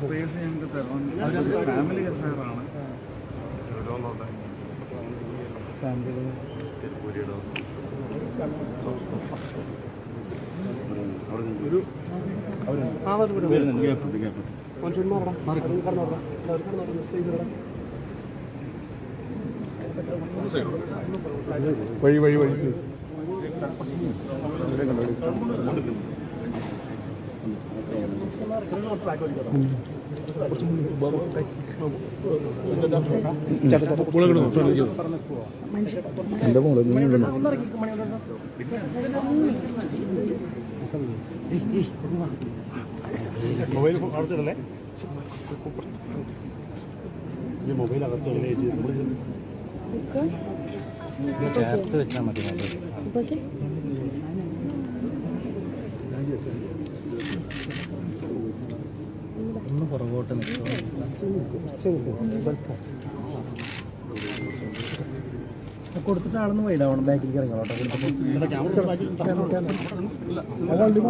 Space ഞങ്ങൾക്ക് തരണം family affair ആണ്. വഴി വഴി വഴി പ്ലീസ് എന്റെ മോളെ മൊബൈൽ അകത്തിടല്ലേ മൊബൈൽ അകത്തിടലേ ചേർത്ത് വെച്ചാൽ മതി മൊബൈൽ ഇപ്പൊക്കെ ഒന്ന് പുറകോട്ട് നിൽക്കുക കൊടുത്തിട്ട് ആളൊന്ന് വൈഡാവണം ബാക്കിലേക്ക് ഇറങ്ങണം വണ്ടി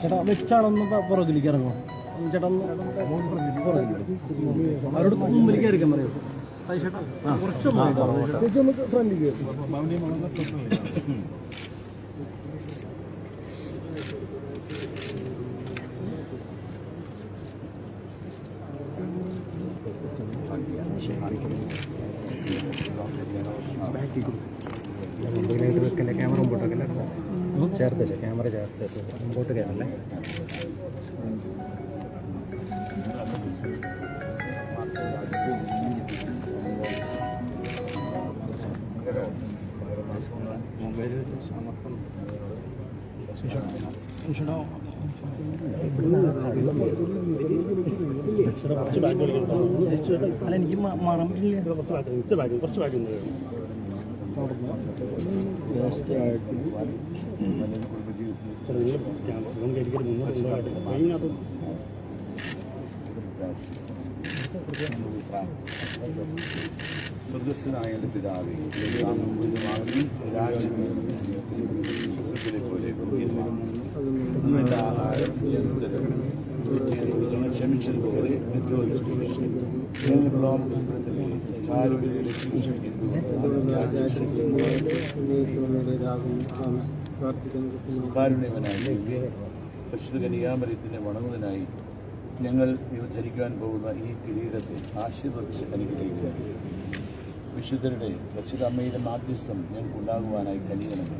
ചേട്ടാ വെച്ചാണൊന്ന് പുറകിലേക്ക് ഇറങ്ങോ ചേട്ടാ അവരോട് മുമ്പിലേക്ക് എടുക്കാൻ പറയൂ. ചേട്ടാ കുറച്ചൊന്ന് ഫ്രണ്ടിലേക്ക്. മുമ്പിലേക്ക് വെക്കല്ലേ ക്യാമറ മുമ്പോട്ട് വെക്കല്ലേ ചേർത്ത് വെച്ചാൽ ക്യാമറ ചേർത്ത് വെച്ചോ മുമ്പോട്ട് കയറല്ലേ അല്ല എനിക്ക് മറം കുറച്ച് ബാഗ് കുറച്ച് ബാഗ് എന്റെ പിതാവേ രാജ്യം പോലെ പരിശുദ്ധ കനിയാമരത്തിനെ വണങ്ങുന്നതിനായി ഞങ്ങൾ ഇവ ധരിക്കുവാൻ പോകുന്ന ഈ കിരീടത്തെ ആശീർവദിച്ച് അനുഗ്രഹിക്കുക വിശുദ്ധരുടെ പരിശുദ്ധ അമ്മയുടെ മാധ്യസ്ഥം ഞങ്ങൾക്കുണ്ടാകുവാനായി കനിയണമേ.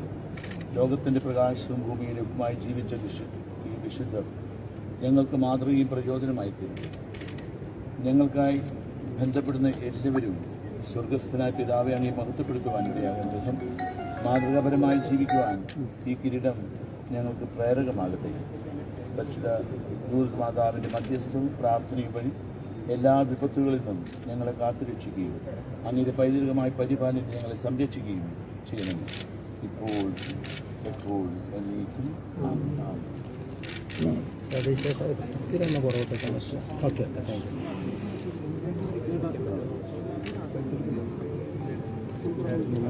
ലോകത്തിന്റെ പ്രകാശവും ഭൂമിയിലുമായി ജീവിച്ച വിശു വിശുദ്ധർ ഞങ്ങൾക്ക് മാതൃകയും പ്രചോദനമായി തീരും ഞങ്ങൾക്കായി ബന്ധപ്പെടുന്ന എല്ലാവരും സ്വർഗസ്ഥനായ പിതാവെ ഈ മഹത്വപ്പെടുത്തുവാൻ ഇടയാകും. വിധം മാതൃകാപരമായി ജീവിക്കുവാൻ ഈ കിരീടം ഞങ്ങൾക്ക് പ്രേരകമാകട്ടെ. പരിശുദ്ധ ദൂത് മാതാവിന്റെ മധ്യസ്ഥവും പ്രാർത്ഥനയും വഴി എല്ലാ വിപത്തുകളിൽ നിന്നും ഞങ്ങളെ കാത്തുരക്ഷിക്കുകയും അങ്ങനെ പൈതൃകമായി പരിപാലിച്ച് ഞങ്ങളെ സംരക്ഷിക്കുകയും ചെയ്യണം ഇപ്പോൾ എപ്പോൾ എന്നേക്കും ആമേൻ. സ്ഥിരം പുറകോട്ടേക്കാണ് ഓക്കെ താങ്ക്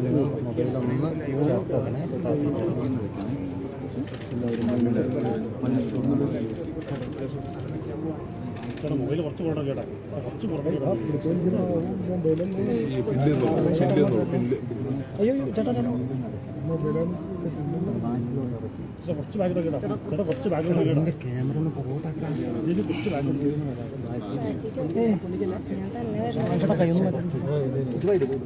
യു മൊബൈലൊന്ന് ചേർത്ത് വെക്കണേ മൊബൈൽ കുറച്ച് പുറകെ കേട്ടോ കുറച്ച് പുറകെ അയ്യോ ചേട്ടാ ചേട്ടാ 저거 먹지 말기로 해라. 저거 먹지 말기로 해라. 얘도 먹지 말기로 해라. 네. 저거 이런 거 같은데. 누가 이래 보고.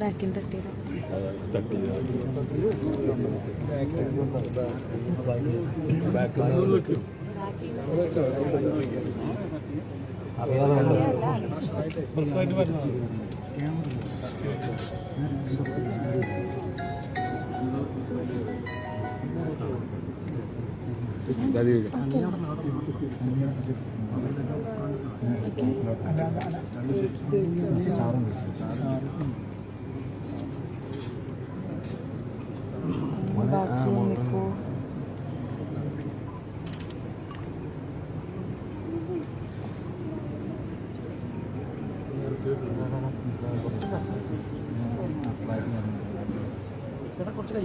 ബാക്കി നിൽക്കൂ ചേട്ടാ കുറച്ച് കൈ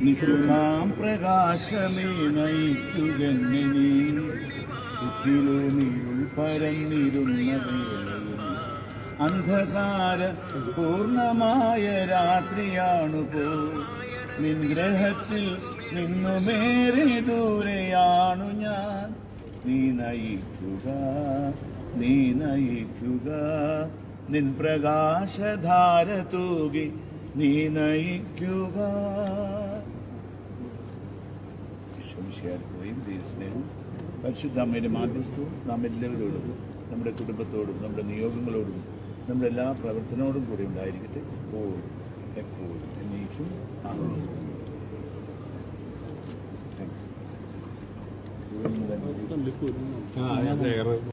നികുമാം പ്രകാശമേ നയിക്കുകന്നെ നീ. ചുറ്റിലോ നീരുൾ അന്ധകാര പൂർണമായ രാത്രിയാണു പോ. നിൻഗ്രഹത്തിൽ നിന്നുമേറെ ദൂരെയാണു ഞാൻ. നീ നയിക്കുക നീ നയിക്കുക നിൻ പ്രകാശധാര തൂകി നീ നയിക്കുക വിശ്വമിശയാർക്കുകയും ദൈവസ്നേഹവും പരിശുദ്ധ അമ്മയുടെ മാധ്യസ്ഥവും നാം എല്ലാവരോടും നമ്മുടെ കുടുംബത്തോടും നമ്മുടെ നിയോഗങ്ങളോടും നമ്മുടെ എല്ലാ പ്രവർത്തനോടും കൂടി ഉണ്ടായിരിക്കട്ടെ. എപ്പോഴും എപ്പോഴും എന്നേക്കും you.